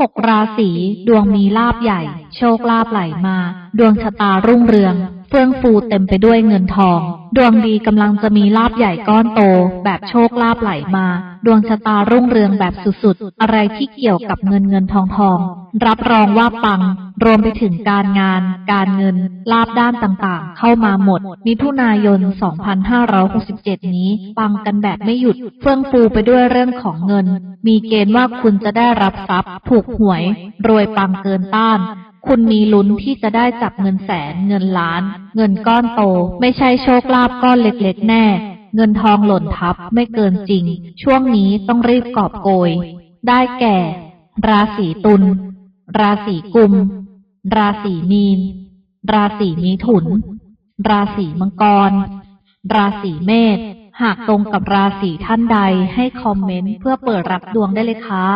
หกราศีดวงมีลาบใหญ่ โชคลาบไหลมา ดวงชะตารุ่งเรือง เฟื่องฟูเต็มไปด้วยเงินทอง ดวงดีกำลังจะมีลาบใหญ่ก้อนโต แบบโชคลาภไหลมา ดวงชะตารุ่งเรืองแบบสุดๆ อะไรที่เกี่ยวกับเงินเงินทองทอง รับรองว่าปัง รวมไปถึงการงาน การเงิน ลาบด้านต่างๆ เข้ามาหมด มิถุนายน 2567 นี้ ปังกันแบบไม่หยุด เฟื่องฟูไปด้วยเรื่องของเงิน มีเกณฑ์ว่าคุณจะได้รับทรัพย์ ถูกหวย รวยปังเกินต้าน คุณมีลุ้นที่จะได้จับเงินแสน เงินล้าน เงินก้อนโต ไม่ใช่โชคลาภก้อนเล็กๆ แน่ เงินทองหล่นทับไม่เกินจริง ช่วงนี้ต้องรีบกอบโกย ได้แก่ ราศีตุล ราศีกุม ราศีมีน ราศีมิถุน ราศีมังกร ราศีเมษ หากตรงกับราศีท่านใดให้คอมเมนต์เพื่อเปิดรับดวงได้เลยค่ะ